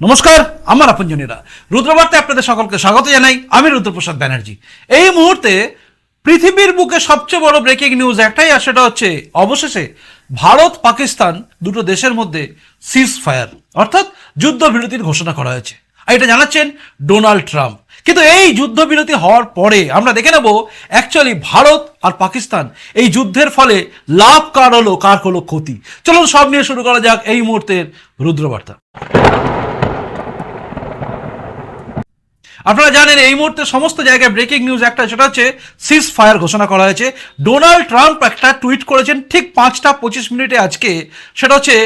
নমস্কার, আমার আপনজনীরা। রুদ্রবার্তে আপনাদের সকলকে স্বাগত জানাই। আমি রুদ্রপ্রসাদ ব্যানার্জি। এই মুহূর্তে পৃথিবীর বুকে সবচেয়ে বড় ব্রেকিং নিউজ একটাই আর সেটা হচ্ছে, অবশেষে ভারত, পাকিস্তান দুটো দেশের মধ্যে সিজ ফায়ার অর্থাৎ যুদ্ধবিরতির ঘোষণা করা হয়েছে। আর এটা জানাচ্ছেন ডোনাল্ড ট্রাম্প। কিন্তু এই যুদ্ধবিরতি হওয়ার পরে আমরা দেখে নেব অ্যাকচুয়ালি ভারত আর পাকিস্তান এই যুদ্ধের ফলে লাভ কার হলো কার হলো ক্ষতি। চলুন সব নিয়ে শুরু করা যাক এই মুহূর্তের রুদ্রবার্তা। আপনারা জানেন এই মুহূর্তে সমস্ত জায়গায় ব্রেকিং নিউজ একটা, সেটা হচ্ছে সিজ ফায়ার ঘোষণা করা হয়েছে। ডোনাল্ড ট্রাম্প একটা টুইট করেছেন ঠিক পাঁচটা পঁচিশ মিনিটে আজকে। সেটা হচ্ছে,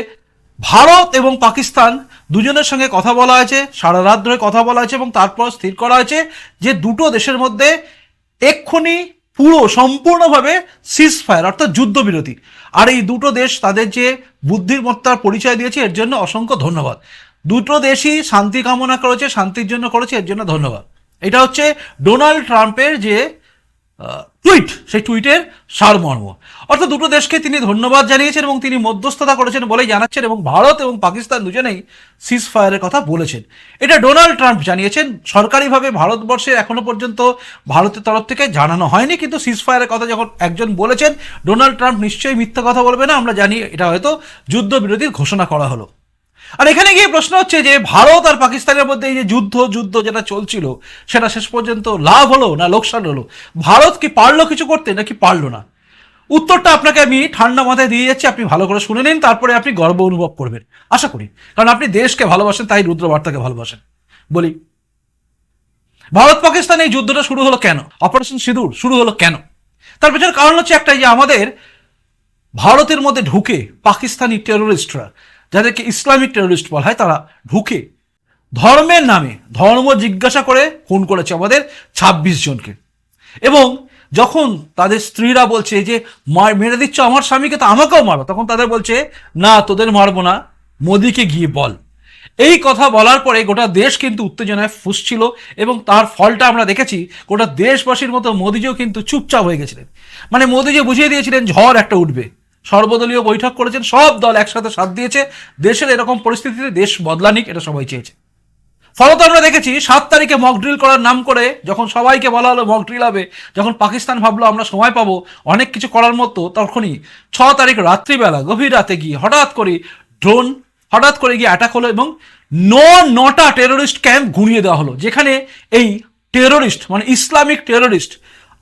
ভারত এবং পাকিস্তান দুজনের সঙ্গে কথা বলা হয়েছে, সারা রাত ধরে কথা বলা হয়েছে এবং তারপর স্থির করা হয়েছে যে দুটো দেশের মধ্যে এক্ষুনি পুরো সম্পূর্ণভাবে সিজ ফায়ার অর্থাৎ যুদ্ধবিরতি। আর এই দুটো দেশ তাদের যে বুদ্ধিমত্তার পরিচয় দিয়েছে, এর জন্য অসংখ্য ধন্যবাদ। দুটো দেশই শান্তি কামনা করেছে, শান্তির জন্য করেছে, এর জন্য ধন্যবাদ। এটা হচ্ছে ডোনাল্ড ট্রাম্পের যে টুইট, সেই টুইটের সারমর্ম। অর্থাৎ দুটো দেশকে তিনি ধন্যবাদ জানিয়েছেন এবং তিনি মধ্যস্থতা করেছেন বলেই জানাচ্ছেন এবং ভারত এবং পাকিস্তান দুজনেই সিজ ফায়ারের কথা বলেছেন। এটা ডোনাল্ড ট্রাম্প জানিয়েছেন, সরকারিভাবে ভারতবর্ষে এখনও পর্যন্ত ভারতের তরফ থেকে জানানো হয়নি, কিন্তু সিজ ফায়ারের কথা যখন একজন বলেছেন, ডোনাল্ড ট্রাম্প নিশ্চয়ই মিথ্যা কথা বলবে না, আমরা জানি এটা হয়তো যুদ্ধবিরতির ঘোষণা করা হলো। আর এখানে গিয়ে প্রশ্ন হচ্ছে যে ভারত আর পাকিস্তানের মধ্যে এই যে যুদ্ধ যুদ্ধ যেটা চলছিল, সেটা শেষ পর্যন্ত লাভ হলো না লোকসান হলো? ভারত কি পারল কিছু করতে নাকি পারল না? উত্তরটা আপনাকে আমি ঠান্ডা মাথায় দিয়ে যাচ্ছি, আপনি ভালো করে শুনে নিন, তারপরে আপনি গর্ব অনুভব করবেন। আশা করি। কারণ আপনি দেশকে ভালোবাসেন, তাই রুদ্রবার্তাকে ভালোবাসেন। বলি, ভারত পাকিস্তান এই যুদ্ধটা শুরু হলো কেন? অপারেশন সিঁদুর শুরু হলো কেন? তার পেছনে কারণ হচ্ছে একটাই যে আমাদের ভারতের মধ্যে ঢুকে পাকিস্তানি টেরোরিস্টরা যাদেরকে ইসলামিক টেরোরিস্ট বলা হয়, তারা ঢুকে ধর্মের নামে ধর্ম জিজ্ঞাসা করে, খুন করেছে আমাদের ২৬ জনকে। এবং যখন তাদের স্ত্রীরা বলছে যে, মার, মেরে দিচ্ছ আমার স্বামীকে, তো আমাকেও মারো। তখন তাদের বলছে, না, তোদের মারবো না, মোদিকে গিয়ে বল। এই কথা বলার পরে গোটা দেশ কিন্তু উত্তেজনায় ফুসছিল এবং তার ফলটা আমরা দেখেছি, গোটা দেশবাসীর মতো মোদিজিও কিন্তু চুপচাপ হয়ে গেছিলেন। মানে মোদিজি বুঝিয়ে দিয়েছিলেন, ঝড় একটা উঠবে। সর্বদলীয় বৈঠক করেছেন, সব দল একসাথে সাথ দিয়েছে। দেশের এরকম পরিস্থিতিতে দেশ বদলানিক, এটা সবাই চেয়েছে। ফলত আমরা দেখেছি, সাত তারিখে মক ড্রিল করার নাম করে যখন সবাইকে বলা হলো মক ড্রিল হবে, যখন পাকিস্তান ভাবলো আমরা সময় পাবো, অনেক কিছু করার মতো তখনই ছ তারিখ রাত্রিবেলা, গভীর রাতে গিয়ে হঠাৎ করে ড্রোন হঠাৎ করে গিয়ে অ্যাটাক হলো এবং ন নটা টেরোরিস্ট ক্যাম্প ঘুরিয়ে দেওয়া হলো, যেখানে এই টেরোরিস্ট মানে ইসলামিক টেরোরিস্ট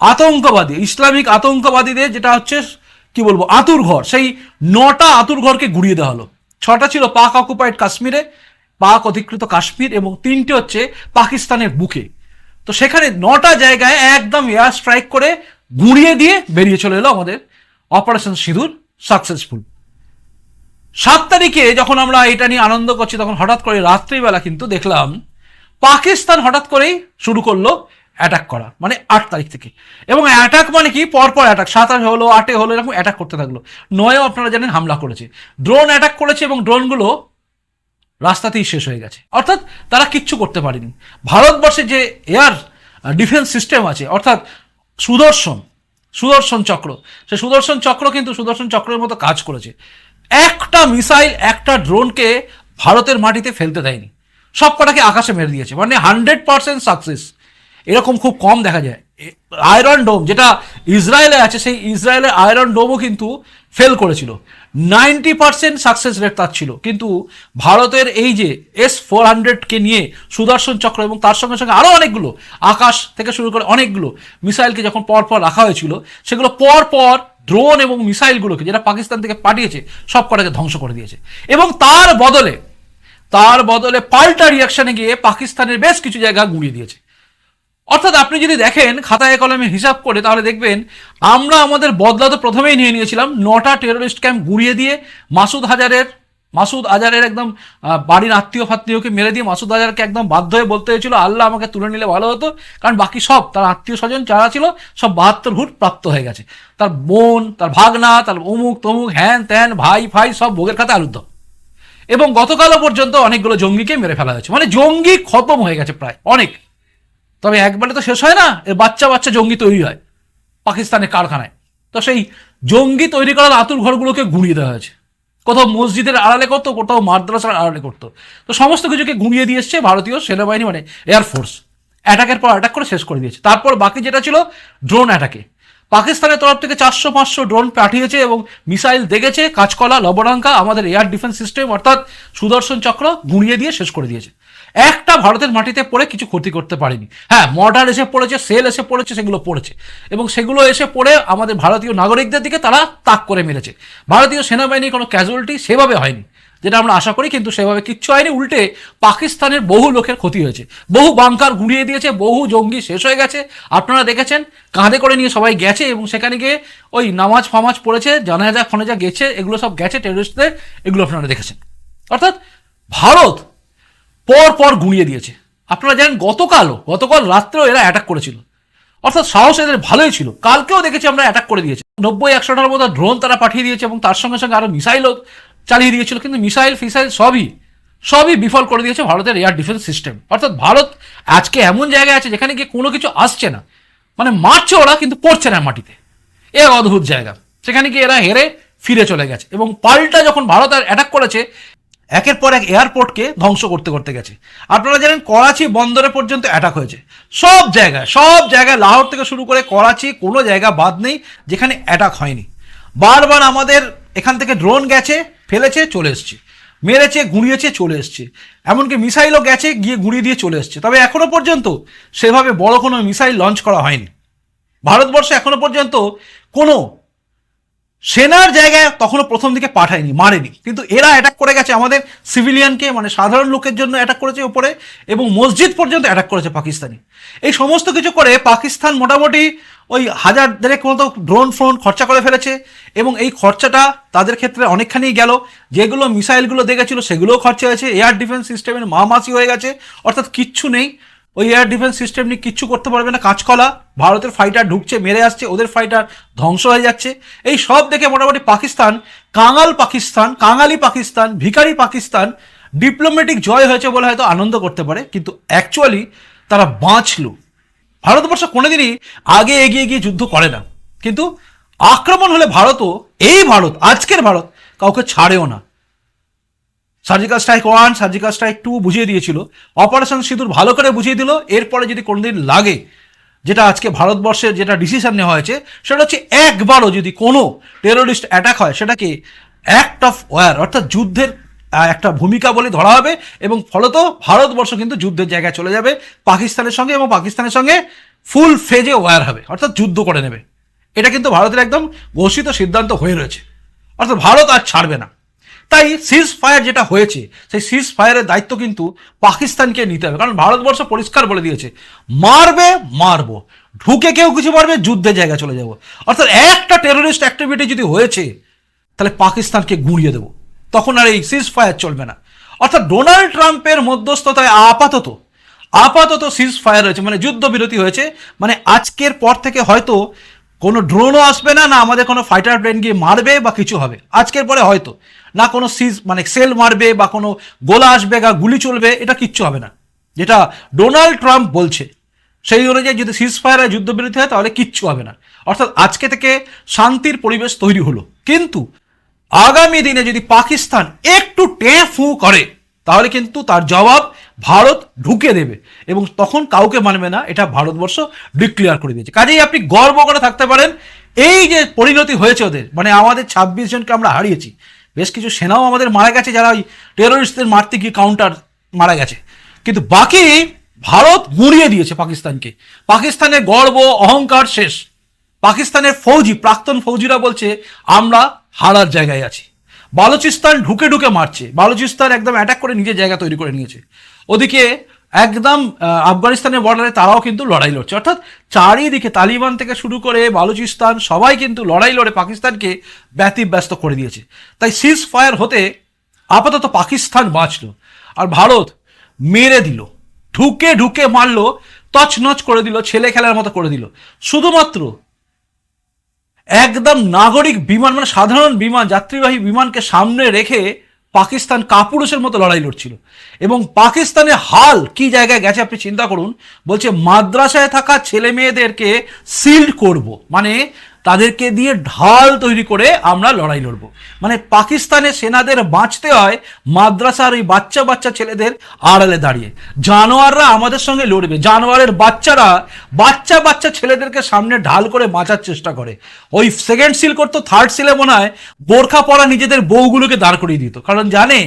আতঙ্কবাদী, ইসলামিক আতঙ্কবাদীদের যেটা হচ্ছে কি বলব, আতুর ঘর। সেই নটা আতুর ঘরকে গুড়িয়ে দেওয়া হলো। ছটা ছিল পাক অকুপাইড কাশ্মীরে, পাক অধিকৃত কাশ্মীর এবং তিনটে হচ্ছে পাকিস্তানের বুকে। তো সেখানে নটা জায়গায় একদম এয়ার স্ট্রাইক করে গুঁড়িয়ে দিয়ে বেরিয়ে চলে এলো আমাদের অপারেশন সিঁদুর সাকসেসফুল সাত তারিখে যখন আমরা এটা নিয়ে আনন্দ করছি, তখন হঠাৎ করে রাত্রিবেলা কিন্তু দেখলাম পাকিস্তান হঠাৎ করেই শুরু করল অ্যাটাক করা মানে আট তারিখ থেকে। এবং অ্যাটাক মানে কি? পরপর অ্যাটাক সাত আট হলো, আটে হলো, এরকম অ্যাটাক করতে থাকল। নয়ও আপনারা জানেন হামলা করেছে। ড্রোন অ্যাটাক করেছে এবং ড্রোনগুলো রাস্তাতেই শেষ হয়ে গেছে। অর্থাৎ তারা কিচ্ছু করতে পারেনি। ভারতবর্ষে যে এয়ার ডিফেন্স সিস্টেম আছে, অর্থাৎ সুদর্শন সুদর্শন চক্র সে সুদর্শন চক্র কিন্তু সুদর্শন চক্রের মতো কাজ করেছে। একটা মিসাইল একটা ড্রোনকে ভারতের মাটিতে ফেলতে দেয়নি। সব কটাকে আকাশে মেরে দিয়েছে। মানে হান্ড্রেড পার্সেন্ট সাকসেস এরকম খুব কম দেখা যায়। আয়রন ডোম যেটা ইসরায়েলে আছে, সেই ইসরায়েলের আয়রন ডোমও কিন্তু ফেল করেছিল। নাইনটি পার্সেন্ট সাকসেস রেট তার ছিল। কিন্তু ভারতের এই যে এস ফোর হান্ড্রেডকে নিয়ে সুদর্শন চক্র এবং তার সঙ্গে সঙ্গে আরও অনেকগুলো, আকাশ থেকে শুরু করে অনেকগুলো মিসাইলকে যখন পর পর রাখা হয়েছিল, সেগুলো পর পর ড্রোন এবং মিসাইলগুলোকে, যেটা পাকিস্তান থেকে পাঠিয়েছে সব কটাকে ধ্বংস করে দিয়েছে। এবং তার বদলে তার বদলে পাল্টা রিয়াকশনে গিয়ে পাকিস্তানের বেশ কিছু জায়গা গুঁড়িয়ে দিয়েছে। অর্থাৎ আপনি যদি দেখেন খাতায় কলমে হিসাব করে, তাহলে দেখবেন আমরা আমাদের বদলা তো প্রথমেই নিয়ে নিয়েছিলাম। নটা টেরোরিস্ট ক্যাম্প গুড়িয়ে দিয়ে মাসুদ হাজারের, মাসুদ আজারের একদম বাড়ির আত্মীয় ফাত্মীয়কে মেরে দিয়ে মাসুদ আজারকে একদম বাধ্য হয়ে বলতে হয়েছিল, আল্লাহ আমাকে তুলে নিলে ভালো হতো। কারণ বাকি সব, তার আত্মীয় স্বজন যারা ছিল, সব বাহাত্তর হুট প্রাপ্ত হয়ে গেছে। তার বোন, তার ভাগনা, তার অমুক, তমুক, হ্যান ত্যান, ভাই ফাই, সব ভোগের খাতে আলুদ্ধ এবং গতকালও পর্যন্ত অনেকগুলো জঙ্গিকে মেরে ফেলা হয়েছে। মানে জঙ্গি খতম হয়ে গেছে প্রায়, অনেক। তবে একবারে তো শেষ হয় না এর বাচ্চা বাচ্চা জঙ্গি তৈরি হয় পাকিস্তানের কারখানায়। তো সেই জঙ্গি তৈরি করার আতুর ঘরগুলোকে গুঁড়িয়ে দেওয়া হয়েছে। কোথাও মসজিদের আড়ালে করতো, কোথাও মাদ্রাসার আড়ালে করতো। তো সমস্ত কিছুকে ঘুমিয়ে দিয়ে এসছে ভারতীয় সেনাবাহিনী মানে এয়ারফোর্স অ্যাটাকের পর অ্যাটাক করে শেষ করে দিয়েছে। তারপর বাকি যেটা ছিল ড্রোন অ্যাটাকে পাকিস্তানের তরফ থেকে চারশো পাঁচশো ড্রোন পাঠিয়েছে এবং মিসাইল দেখেছে, কাঁচকলা, লবণাঙ্কা, আমাদের এয়ার ডিফেন্স সিস্টেম অর্থাৎ সুদর্শন চক্র গুঁড়িয়ে দিয়ে শেষ করে দিয়েছে। একটা ভারতের মাটিতে পড়ে কিছু ক্ষতি করতে পারেনি। হ্যাঁ মর্ডার এসে পড়েছে সেল এসে পড়েছে, সেগুলো পড়েছে। এবং সেগুলো এসে পড়ে আমাদের ভারতীয় নাগরিকদের দিকে তারা তাক করে মেরেছে। ভারতীয় সেনাবাহিনীর কোনো ক্যাজুয়ালিটি সেভাবে হয়নি, যেটা আমরা আশা করি, কিন্তু সেভাবে কিচ্ছু হয়নি। উল্টে পাকিস্তানের বহু লোকের ক্ষতি হয়েছে। বহু বাংকার গুঁড়িয়ে দিয়েছে, বহু জঙ্গি শেষ হয়ে গেছে। আপনারা দেখেছেন, কাঁধে করে নিয়ে সবাই গেছে এবং সেখানে গিয়ে ওই নামাজ ফামাজ পড়েছে, জানাজা ফনেজা গেছে, এগুলো সব গেছে টেররিস্টদের এগুলো আপনারা দেখেছেন। অর্থাৎ ভারত পর পর গুঁড়িয়ে দিয়েছে। আপনারা জানেন গতকালও, গতকাল রাত্রেও এরা অ্যাটাক করেছিল। অর্থাৎ সাহস এদের ভালোই ছিল। কালকেও দেখেছি আমরা অ্যাটাক করে দিয়েছি। নব্বই একশোটার মতো ড্রোন তারা পাঠিয়ে দিয়েছে এবং তার সঙ্গে সঙ্গে আরও মিসাইলও চালিয়ে দিয়েছিল। কিন্তু মিসাইল ফিসাইল সবই সবই বিফল করে দিয়েছে ভারতের এয়ার ডিফেন্স সিস্টেম অর্থাৎ ভারত আজকে এমন জায়গায় আছে যেখানে গিয়ে কোনো কিছু আসছে না। মানে মারছে ওরা, কিন্তু পড়ছে না মাটিতে। এ অদ্ভুত জায়গা। সেখানে গিয়ে এরা হেরে ফিরে চলে গেছে। এবং পাল্টা যখন ভারত আর অ্যাটাক করেছে একের পর এক এয়ারপোর্টকে ধ্বংস করতে করতে গেছে। আপনারা জানেন করাচি বন্দরে পর্যন্ত অ্যাটাক হয়েছে। সব জায়গায় সব জায়গায় লাহোর থেকে শুরু করে করাচি কোনো জায়গা বাদ নেই যেখানে অ্যাটাক হয়নি। বারবার আমাদের এখান থেকে ড্রোন গেছে, ফেলেছে, চলে এসছে। মেরেছে, গুঁড়িয়েছে, চলে এসছে। এমনকি মিসাইলও গেছে, গিয়ে গুঁড়িয়ে দিয়ে চলে এসছে। তবে এখনও পর্যন্ত সেভাবে বড় কোনো মিসাইল লঞ্চ করা হয়নি। ভারতবর্ষে এখনও পর্যন্ত কোনো সেনার জায়গায় তখনও প্রথম দিকে পাঠায়নি, মারেনি। কিন্তু এরা অ্যাটাক করে গেছে আমাদের সিভিলিয়ানকে মানে সাধারণ লোকের জন্য অ্যাটাক করেছে ওপরে এবং মসজিদ পর্যন্ত অ্যাটাক করেছে পাকিস্তানি। এই সমস্ত কিছু করে পাকিস্তান মোটামুটি ওই হাজার দেড়েক মতো ড্রোন ফ্রোন খরচা করে ফেলেছে, এবং এই খরচাটা তাদের ক্ষেত্রে অনেকখানি গেল। যেগুলো মিসাইলগুলো দেখেছিল সেগুলোও খরচা হয়েছে। এয়ার ডিফেন্স সিস্টেমের মামাসি হয়ে গেছে। অর্থাৎ কিচ্ছু নেই। ওই এয়ার ডিফেন্স সিস্টেম নিয়ে কিচ্ছু করতে পারবে না, কাঁচকলা। ভারতের ফাইটার ঢুকছে, মেরে আসছে, ওদের ফাইটার ধ্বংস হয়ে যাচ্ছে। এই সব দেখে মোটামুটি পাকিস্তান, কাঙাল পাকিস্তান, কাঙালি পাকিস্তান, ভিখারি পাকিস্তান ডিপ্লোম্যাটিক জয় হয়েছে বলে হয়তো আনন্দ করতে পারে, কিন্তু অ্যাকচুয়ালি তারা বাঁচল। ভারতবর্ষ কোনোদিনই আগে এগিয়ে গিয়ে যুদ্ধ করে না। কিন্তু আক্রমণ হলে ভারতও, এই ভারত, আজকের ভারত, কাউকে ছাড়েও না। Surgical strike one surgical strike two বুঝিয়ে দিয়েছিল। অপারেশন সিঁদুর ভালো করে বুঝিয়ে দিল। এরপরে যদি কোনোদিন লাগে, যেটা আজকে ভারতবর্ষের যেটা ডিসিশন নেওয়া হয়েছে, সেটা হচ্ছে একবারও যদি কোনো টেরোরিস্ট অ্যাটাক হয়, সেটাকে অ্যাক্ট অফ ওয়ার অর্থাৎ যুদ্ধের একটা ভূমিকা বলে ধরা হবে এবং ফলত ভারতবর্ষ কিন্তু যুদ্ধের জায়গায় চলে যাবে, পাকিস্তানের সঙ্গে এবং পাকিস্তানের সঙ্গে ফুল ফেজে ওয়ার হবে, অর্থাৎ যুদ্ধ করে নেবে। এটা কিন্তু ভারতের একদম ঘোষিত সিদ্ধান্ত হয়ে রয়েছে। অর্থাৎ ভারত আর ছাড়বে না। তাই সিজ ফায়ার যেটা হয়েছে, সেই সিজ ফায়ারের দায়িত্ব কিন্তু পাকিস্তানকে নিতে হবে। কারণ ভারতবর্ষ পরিষ্কার বলে দিয়েছে, মারবে, মারবো। ঢুকে কেউ কিছু মারবে যুদ্ধের জায়গায় চলে যাব। অর্থাৎ একটা টেরোরিস্ট অ্যাক্টিভিটি যদি হয়েছে, তাহলে পাকিস্তানকে গুঁড়িয়ে দেবো। তখন আর এই সিজ ফায়ার চলবে না। অর্থাৎ ডোনাল্ড ট্রাম্পের মধ্যস্থতায় আপাতত আপাতত সিজ ফায়ার হয়েছে মানে যুদ্ধবিরতি হয়েছে মানে আজকের পর থেকে হয়তো কোনো ড্রোনও আসবে না না আমাদের কোনো ফাইটার প্লেন গিয়ে মারবে বা কিছু হবে। আজকের পরে হয়তো। না কোনো সিজ মানে সেল মারবে বা কোনো গোলা আসবে বা গুলি চলবে, এটা কিচ্ছু হবে না। যেটা ডোনাল্ড ট্রাম্প বলছে, সেই অনুযায়ী যদি সিজ ফায়ার যুদ্ধবিরতি হয়, তাহলে কিচ্ছু হবে না। অর্থাৎ আজকে থেকে শান্তির পরিবেশ তৈরি হলো। কিন্তু আগামী দিনে যদি পাকিস্তান একটু টে ফু করে, তাহলে কিন্তু তার জবাব ভারত ঢুকে দেবে এবং তখন কাউকে মানবে না, এটা ভারতবর্ষ ডিক্লেয়ার করে দিয়েছে। কাজেই আপনি গর্ব করে থাকতে পারেন, এই যে পরিণতি হয়েছে ওদের মানে আমাদের ছাব্বিশ জনকে আমরা হারিয়েছি, বেশ কিছু সেনাও আমাদের মারা গেছে, যারা ওই টেরোরিস্টদের মারতে গিয়ে কাউন্টার মারা গেছে। কিন্তু বাকি ভারত গুঁড়িয়ে দিয়েছে পাকিস্তানকে। পাকিস্তানের গর্ব, অহংকার শেষ। পাকিস্তানের ফৌজি, প্রাক্তন ফৌজিরা বলছে, আমরা হারার জায়গায় আছি। বালুচিস্তান ঢুকে ঢুকে মারছে। বালুচিস্তান একদম অ্যাটাক করে নিজের জায়গা তৈরি করে নিয়েছে। ওদিকে একদম আফগানিস্তানের বর্ডারে তারাও কিন্তু লড়াই লড়ছে। অর্থাৎ চারিদিকে তালিবান থেকে শুরু করে বালুচিস্তান সবাই কিন্তু লড়াই লড়ে পাকিস্তানকে ব্যতিব্যস্ত করে দিয়েছে। তাই সিজ ফায়ার হতে আপাতত পাকিস্তান বাঁচলো আর ভারত মেরে দিল। ঢুকে ঢুকে মারলো, তছনছ করে দিল, ছেলে খেলার মতো করে দিল। শুধুমাত্র একদম নাগরিক বিমান মানে সাধারণ বিমান, যাত্রীবাহী বিমানকে সামনে রেখে পাকিস্তান কাপুরুষের মতো লড়াই লড়ছিল। এবং পাকিস্তানে হাল কি জায়গায় গেছে আপনি চিন্তা করুন, বলছে মাদ্রাসায় থাকা ছেলে মেয়েদেরকে সিল্ড করব। মানে তাদেরকে দিয়ে ঢাল তৈরি করে আমরা লড়াই লড়বো। মানে পাকিস্তানের সেনাদের বাঁচতে হয়, মাদ্রাসার ওই বাচ্চা বাচ্চা ছেলেদের আড়ালে দাঁড়িয়ে। জানোয়াররা আমাদের সঙ্গে লড়বে। জানোয়ারের বাচ্চারা বাচ্চা বাচ্চা ছেলেদেরকে সামনে ঢাল করে বাঁচার চেষ্টা করে। ওই সেকেন্ড সিল করতো থার্ড সিলে মনে হয় বোরখা পরা নিজেদের বউগুলোকে দাঁড় করিয়ে দিত। কারণ জানে,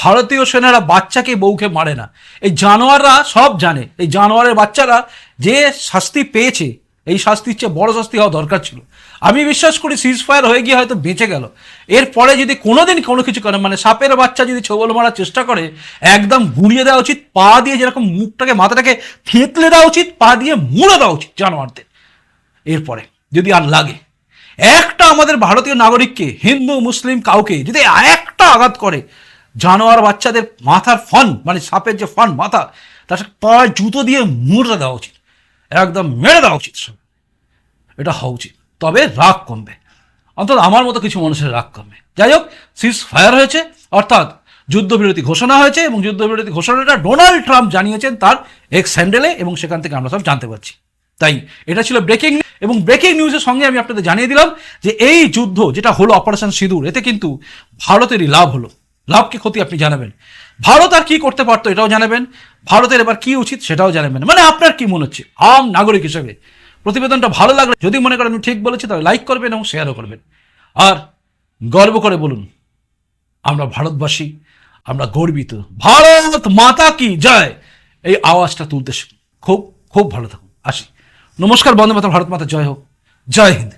ভারতীয় সেনারা বাচ্চাকে বউকে মারে না। এই জানোয়াররা সব জানে। এই জানোয়ারের বাচ্চারা যে শাস্তি পেয়েছে, এই শাস্তির চেয়ে বড় শাস্তি হওয়া দরকার ছিল। আমি বিশ্বাস করি সিজ ফায়ার হয়ে গিয়ে হয়তো বেঁচে গেল। এরপরে যদি কোনোদিন কোনো কিছু করে মানে সাপের বাচ্চা যদি ছবল মারার চেষ্টা করে, একদম গুঁড়িয়ে দেওয়া উচিত, পা দিয়ে যেরকম মুখটাকে, মাথাটাকে থেতলে দেওয়া উচিত, পা দিয়ে মুড়ে দেওয়া উচিত জানোয়ারদের। এরপরে যদি আর লাগে, একটা আমাদের ভারতীয় নাগরিককে, হিন্দু, মুসলিম কাউকে, যদি একটা আঘাত করে, জানোয়ার বাচ্চাদের মাথার ফন মানে সাপের যে ফন মাথা, তার সাথে পায়ে জুতো দিয়ে মুড়ে দেওয়া উচিত। একদম মেরে দেওয়া উচিত এটা হওয়া উচিত। তবে রাগ কমবে। অন্তত আমার মতো কিছু মানুষের রাগ কমবে। যাই হোক সিজ ফায়ার হয়েছে। অর্থাৎ যুদ্ধবিরতি ঘোষণা হয়েছে এবং যুদ্ধবিরতি ঘোষণাটা ডোনাল্ড ট্রাম্প জানিয়েছেন তার এক্স হ্যান্ডেলে এবং সেখান থেকে আমরা সব জানতে পারছি। তাই এটা ছিল ব্রেকিং এবং ব্রেকিং নিউজের সঙ্গে আমি আপনাদের জানিয়ে দিলাম যে এই যুদ্ধ যেটা হলো অপারেশন সিঁদুর, এতে কিন্তু ভারতেরই লাভ হলো। লাভ কি ক্ষতি আপনি জানাবেন? ভারত আর কি করতে পারতো এটাও জানাবেন। ভারতের এবার কি উচিত সেটাও জানাবেন। মানে আপনার কি মনে হচ্ছে? আম নাগরিক হিসেবে। প্রতিবেদনটা ভালো লাগলে, যদি মনে করেন ঠিক বলেছি, তাহলে লাইক করবেন এবং শেয়ারও করবেন। আর গর্ব করে বলুন, আমরা ভারতবাসী, আমরা গর্বিত। ভারত মাতা কি? জয়। এই আওয়াজটা তুলতে খুব খুব ভালো থাকুন। আসি। নমস্কার, বন্দে মাতা ভারত মাতা, জয় হোক। জয় হিন্দ।